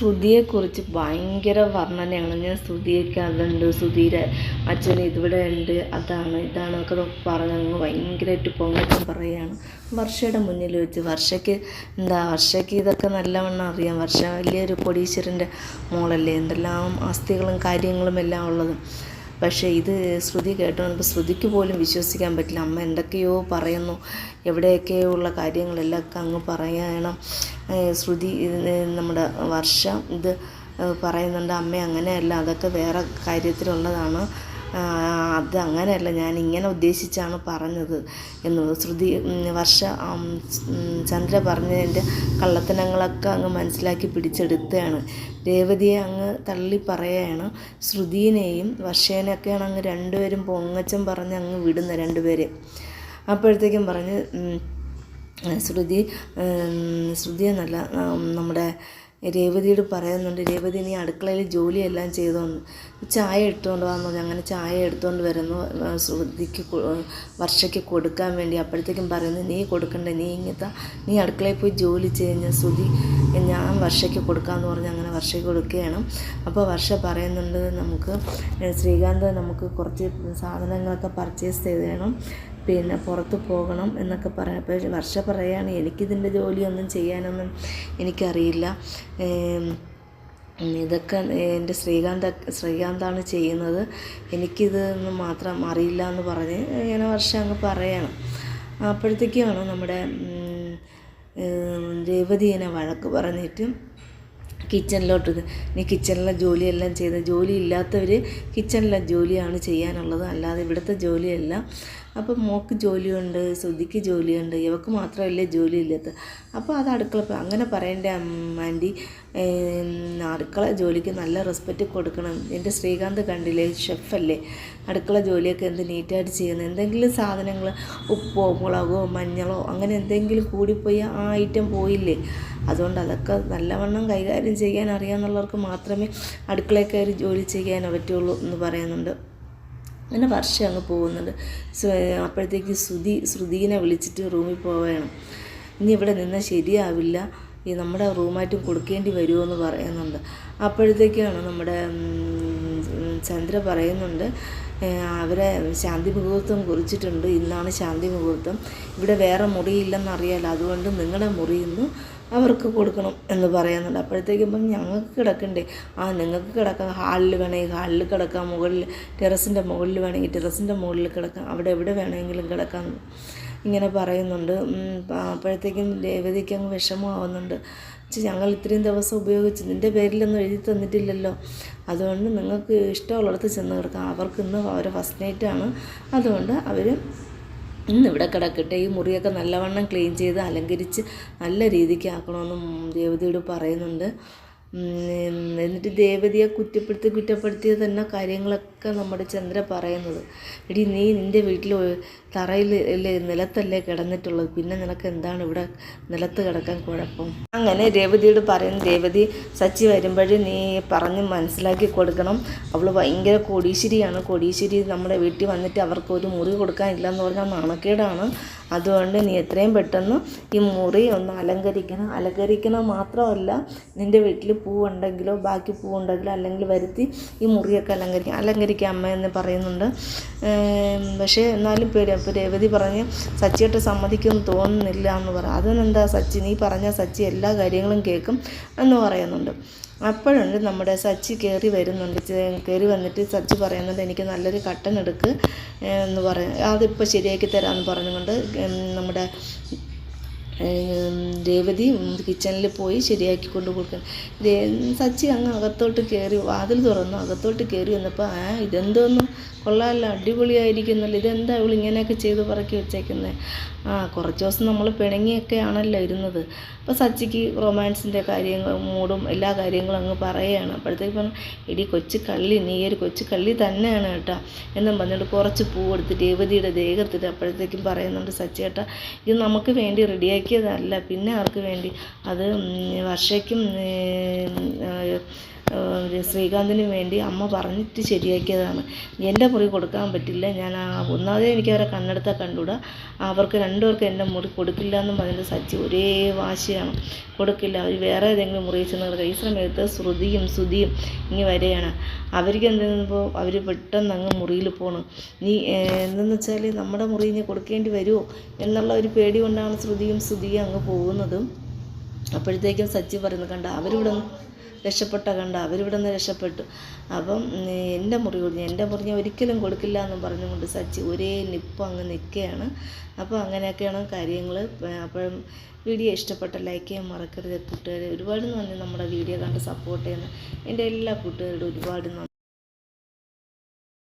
ശ്രുതിയെക്കുറിച്ച് ഭയങ്കര വർണനയാണ്. ഞാൻ ശ്രുതിയൊക്കെ അതുണ്ട്. ശ്രുതിയുടെ അച്ഛൻ ഇതിവിടെ ഉണ്ട്. അതാണ് ഇതാണ് ഒക്കെ പറഞ്ഞ് അങ്ങ് ഭയങ്കരമായിട്ട് പൊങ്ങച്ചം പറയുകയാണ് വർഷയുടെ മുന്നിൽ വെച്ച് വർഷയ്ക്ക് എന്താ വർഷയ്ക്ക് ഇതൊക്കെ നല്ലവണ്ണം അറിയാം. വർഷ വലിയൊരു കൊടീശ്വരന്റെ മോളല്ലേ? എന്തെല്ലാം ആസ്തികളും കാര്യങ്ങളും എല്ലാം ഉള്ളത്. പക്ഷേ ഇത് ശ്രുതി കേട്ടുകൊണ്ട് ശ്രുതിക്ക് പോലും വിശ്വസിക്കാൻ പറ്റില്ല. അമ്മ എന്തൊക്കെയോ പറയുന്നു. എവിടെയൊക്കെയുള്ള കാര്യങ്ങളെല്ലാം അങ്ങ് പറയണം. ശ്രുതി നമ്മുടെ വർഷം ഇത് പറയുന്നുണ്ട്. അമ്മ അങ്ങനെയല്ല. അതൊക്കെ വേറെ കാര്യത്തിലുള്ളതാണ്. അത് അങ്ങനെയല്ല. ഞാൻ ഇങ്ങനെ ഉദ്ദേശിച്ചാണ് പറഞ്ഞത് എന്ന് ശ്രുതി വർഷ ചന്ദ്ര പറഞ്ഞതിന്റെ കള്ളത്തനങ്ങളൊക്കെ അങ്ങ് മനസ്സിലാക്കി പിടിച്ചെടുത്തതാണ്. രേവതിയെ അങ്ങ് തള്ളി പറയുകയാണ് ശ്രുതിനെയും വർഷേനെയൊക്കെയാണ് അങ്ങ് രണ്ടുപേരും പൊങ്ങച്ചം പറഞ്ഞ് അങ്ങ് വിടുന്ന രണ്ടുപേരെ. അപ്പോഴത്തേക്കും പറഞ്ഞ് ശ്രുതി ശ്രുതി എന്നല്ല നമ്മുടെ രേവതിയോട് പറയുന്നുണ്ട് രേവതി നീ അടുക്കളയിൽ ജോലിയെല്ലാം ചെയ്തോന്ന് ചായ എടുത്തുകൊണ്ട് വന്നു അങ്ങനെ ചായ എടുത്തുകൊണ്ട് വരുന്നു. ശ്രുതിക്ക് വർഷയ്ക്ക് കൊടുക്കാൻ വേണ്ടി അപ്പോഴത്തേക്കും പറയുന്നു നീ കൊടുക്കണ്ടേ നീ ഇങ്ങനത്തെ നീ അടുക്കളയിൽ പോയി ജോലി ചെയ്യുന്ന ശ്രുതി ഞാൻ വർഷയ്ക്ക് കൊടുക്കാമെന്ന് പറഞ്ഞ് അങ്ങനെ വർഷയ്ക്ക് കൊടുക്കുകയാണ്. അപ്പോൾ വർഷ പറയുന്നുണ്ട് നമുക്ക് ശ്രീകാന്ത് നമുക്ക് കുറച്ച് സാധനങ്ങളൊക്കെ പർച്ചേസ് ചെയ്ത് തരണം പിന്നെ പുറത്ത് പോകണം എന്നൊക്കെ പറയാം അപ്പോൾ വർഷ പറയുകയാണ് എനിക്കിതിന്റെ ജോലിയൊന്നും ചെയ്യാനൊന്നും എനിക്കറിയില്ല. ഇതൊക്കെ എന്റെ ശ്രീകാന്ത് ശ്രീകാന്താണ് ചെയ്യുന്നത്. എനിക്കിതൊന്നും മാത്രം അറിയില്ല എന്ന് പറഞ്ഞ് ഇങ്ങനെ വർഷം അങ്ങ് പറയണം. അപ്പോഴത്തേക്കാണ് നമ്മുടെ ഉം, ഏം, രേവതി ഇങ്ങനെ വഴക്ക് പറഞ്ഞിട്ട് കിച്ചണിലോട്ട് ഇനി കിച്ചണിലെ ജോലിയെല്ലാം ചെയ്ത് ജോലി ഇല്ലാത്തവർ കിച്ചണിലെ ജോലിയാണ് ചെയ്യാനുള്ളത്. അല്ലാതെ ഇവിടുത്തെ ജോലിയല്ല. അപ്പം മോക്ക് ജോലിയുണ്ട് ശ്രുതിക്ക് ജോലിയുണ്ട് ഇവക്ക് മാത്രമല്ലേ ജോലി ഇല്ലാത്ത അപ്പോൾ അത് അടുക്കള അങ്ങനെ പറയേണ്ട ആന്റി അടുക്കള ജോലിക്ക് നല്ല റെസ്പെക്റ്റ് കൊടുക്കണം. എന്റെ ശ്രീകാന്ത് കണ്ടില്ലേ ഷെഫല്ലേ അടുക്കള ജോലിയൊക്കെ എന്ത് നീറ്റായിട്ട് ചെയ്യുന്നത് എന്തെങ്കിലും സാധനങ്ങൾ ഉപ്പോ മുളകോ മഞ്ഞളോ അങ്ങനെ എന്തെങ്കിലും കൂടിപ്പോയി ആ ഐറ്റം പോയില്ലേ? അതുകൊണ്ട് അതൊക്കെ നല്ലവണ്ണം കൈകാര്യം ചെയ്യാൻ അറിയാമെന്നുള്ളവർക്ക് മാത്രമേ അടുക്കളയിൽ കയറി ജോലി ചെയ്യാൻ പറ്റുള്ളൂ എന്ന് പറയുന്നുണ്ട്. അങ്ങനെ വർഷം അങ്ങ് പോകുന്നുണ്ട് അപ്പോഴത്തേക്ക് ശ്രുതി ശ്രുതിനെ വിളിച്ചിട്ട് റൂമിൽ പോവുകയാണ് ഇനി ഇവിടെ നിന്നാൽ ശരിയാവില്ല. ഈ നമ്മുടെ റൂമായിട്ടും കൊടുക്കേണ്ടി വരുമോ എന്ന് പറയുന്നുണ്ട്. അപ്പോഴത്തേക്കാണ് നമ്മുടെ ചന്ദ്ര പറയുന്നുണ്ട് അവരെ ശാന്തി മുഹൂർത്തം കുറിച്ചിട്ടുണ്ട്. ഇന്നാണ് ശാന്തി മുഹൂർത്തം. ഇവിടെ വേറെ മുറിയില്ലെന്നറിയാലോ. അതുകൊണ്ട് നിങ്ങളുടെ മുറിയിൽ നിന്ന് അവർക്ക് കൊടുക്കണം എന്ന് പറയുന്നുണ്ട്. അപ്പോഴത്തേക്ക് ഇപ്പം ഞങ്ങൾക്ക് കിടക്കണ്ടേ? ആ നിങ്ങൾക്ക് കിടക്കാം. ഹാളിൽ വേണമെങ്കിൽ ഹാളിൽ കിടക്കാം. മുകളിൽ ടെറസിന്റെ മുകളിൽ വേണമെങ്കിൽ ടെറസിന്റെ മുകളിൽ കിടക്കാം. അവിടെ എവിടെ വേണമെങ്കിലും കിടക്കാം. ഇങ്ങനെ പറയുന്നുണ്ട്. അപ്പോഴത്തേക്കും രേവതിക്ക് അങ്ങ് വിഷമമാവുന്നുണ്ട്. ഞങ്ങൾ ഇത്രയും ദിവസം ഉപയോഗിച്ച് നിന്റെ പേരിലൊന്നും എഴുതി തന്നിട്ടില്ലല്ലോ. അതുകൊണ്ട് നിങ്ങൾക്ക് ഇഷ്ടമുള്ളിടത്ത് ചെന്ന് കിടക്കാം. അവർക്ക് ഇന്ന് അവരെ ഫസ്റ്റ് നൈറ്റാണ്. അതുകൊണ്ട് അവർ ഇന്ന് ഇവിടെ കിടക്കട്ടെ. ഈ മുറിയൊക്കെ നല്ലവണ്ണം ക്ലീൻ ചെയ്ത് അലങ്കരിച്ച് നല്ല രീതിക്കാക്കണമെന്നും ദേവതയോട് പറയുന്നുണ്ട്. എന്നിട്ട് ദേവതയെ കുറ്റപ്പെടുത്തി കുറ്റപ്പെടുത്തിയ തന്നെ കാര്യങ്ങളൊക്കെ നമ്മുടെ ചന്ദ്ര പറയുന്നത്. എടി നീ നിന്റെ വീട്ടിൽ തറയിൽ അല്ലേ നിലത്തല്ലേ കിടന്നിട്ടുള്ളത്? പിന്നെ നിനക്ക് എന്താണ് ഇവിടെ നിലത്ത് കിടക്കാൻ കുഴപ്പം? അങ്ങനെ രേവതിയോട് പറയുന്നു രേവതി സച്ചി വരുമ്പോഴേ നീ പറഞ്ഞ് മനസ്സിലാക്കി കൊടുക്കണം. അവൾ ഭയങ്കര കോടീശ്വരിയാണ്. കോടീശ്വരി നമ്മുടെ വീട്ടിൽ വന്നിട്ട് അവർക്ക് ഒരു മുറി കൊടുക്കാനില്ല എന്ന് പറഞ്ഞാൽ നാണക്കേടാണ്. അതുകൊണ്ട് നീ എത്രയും പെട്ടെന്ന് ഈ മുറി ഒന്ന് അലങ്കരിക്കണം. അലങ്കരിക്കണം മാത്രമല്ല നിന്റെ വീട്ടിൽ പൂവുണ്ടെങ്കിലോ ബാക്കി പൂവുണ്ടെങ്കിലോ അല്ലെങ്കിൽ വരുത്തി ഈ മുറിയൊക്കെ അലങ്കരിക്കാം അലങ്കരിക്കാം അമ്മ എന്ന് പറയുന്നുണ്ട്. പക്ഷേ എന്നാലും പേര് ഇപ്പോൾ രേവതി പറഞ്ഞ് സച്ചിയായിട്ട് സമ്മതിക്കുമെന്ന് തോന്നുന്നില്ല എന്ന് പറയാം അതിനെന്താ സച്ചി? നീ പറഞ്ഞ സച്ചി എല്ലാ കാര്യങ്ങളും കേൾക്കും എന്ന് പറയുന്നുണ്ട്. അപ്പോഴുണ്ട് നമ്മുടെ സച്ചി കയറി വരുന്നുണ്ട്. കയറി വന്നിട്ട് സച്ചി പറയുന്നുണ്ട് എനിക്ക് നല്ലൊരു കട്ടൻ എടുക്ക് എന്ന് പറയും അതിപ്പോൾ ശരിയാക്കി തരാമെന്ന് പറഞ്ഞുകൊണ്ട് നമ്മുടെ രേവതി കിച്ചണിൽ പോയി ശരിയാക്കി കൊണ്ട് കൊടുക്കണം സച്ചി അങ്ങ് അകത്തോട്ട് കയറി വാതിൽ തുറന്നു. അകത്തോട്ട് കയറി വന്നപ്പോൾ ആ ഇതെന്തോന്നും? കൊള്ളാമല്ലോ അടിപൊളിയായിരിക്കുന്നല്ലോ. ഇതെന്താ ഇവൾ ഇങ്ങനെയൊക്കെ ചെയ്ത് പറക്കി വെച്ചേക്കുന്നത് ആ കുറച്ച് ദിവസം നമ്മൾ പിണങ്ങിയൊക്കെ ആണല്ലോ ഇരുന്നത്. അപ്പോൾ സച്ചിക്ക് റൊമാൻസിന്റെ കാര്യങ്ങൾ മൂടും എല്ലാ കാര്യങ്ങളും അങ്ങ് പറയുകയാണ് അപ്പോഴത്തേക്ക് പറഞ്ഞു എടി കൊച്ചു കള്ളി നീ ഒരു കൊച്ചു കള്ളി തന്നെയാണ് കേട്ടോ. എന്നും പറഞ്ഞിട്ട് കുറച്ച് പൂ എടുത്തിട്ട് രേവതിയുടെ ദേഹത്തിട്ട് അപ്പോഴത്തേക്കും പറയുന്നുണ്ട് സച്ചി ഏട്ടാ ഇത് നമുക്ക് വേണ്ടി റെഡിയാക്കിയതല്ല പിന്നെ അവർക്ക് വേണ്ടി അത് വർഷയ്ക്കും ശ്രീകാന്തിന് വേണ്ടി അമ്മ പറഞ്ഞിട്ട് ശരിയാക്കിയതാണ്. എന്റെ മുറി കൊടുക്കാൻ പറ്റില്ല. ഞാൻ ഒന്നാമതേ എനിക്ക് അവരെ കണ്ണെടുത്താൽ കണ്ടുകൂടാ. അവർക്ക് രണ്ടുപേർക്കും എന്റെ മുറി കൊടുക്കില്ല എന്നും പറഞ്ഞിട്ട് സച്ചി ഒരേ വാശിയാണ്. കൊടുക്കില്ല. അവർ വേറെ ഏതെങ്കിലും മുറി ചെന്ന് കിടക്കുക. ഈ സമയത്ത് ശ്രുതിയും ശ്രുതിയും ഇങ്ങനെ വരികയാണ്. അവർക്ക് എന്തെന്നപ്പോൾ അവർ പെട്ടെന്ന് അങ്ങ് മുറിയിൽ പോകണം നീ എന്തെന്ന് വെച്ചാൽ നമ്മുടെ മുറി ഇനി കൊടുക്കേണ്ടി വരുമോ എന്നുള്ള ഒരു പേടി കൊണ്ടാണ് ശ്രുതിയും ശ്രുതിയും അങ്ങ് പോകുന്നതും. അപ്പോഴത്തേക്കും സച്ചി പറയുന്നു കണ്ട അവരിവിടെ രക്ഷപ്പെട്ട കണ്ട അവരിവിടെ നിന്ന് രക്ഷപ്പെട്ടു. അപ്പം എന്റെ മുറി കൊടുത്തു എന്റെ മുറി ഞാൻ ഒരിക്കലും കൊടുക്കില്ല എന്നും പറഞ്ഞുകൊണ്ട് സച്ചി ഒരേ നിപ്പം അങ്ങ് നിൽക്കുകയാണ്. അപ്പോൾ അങ്ങനെയൊക്കെയാണ് കാര്യങ്ങൾ. അപ്പം വീഡിയോ ഇഷ്ടപ്പെട്ട ലൈക്ക് ചെയ്യാൻ മറക്കരുത്. കൂട്ടുകാർ ഒരുപാട് നന്ദി. നമ്മുടെ വീഡിയോ കണ്ട് സപ്പോർട്ട് ചെയ്യുന്ന എന്റെ എല്ലാ കൂട്ടുകാരോടും ഒരുപാട് നന്ദി.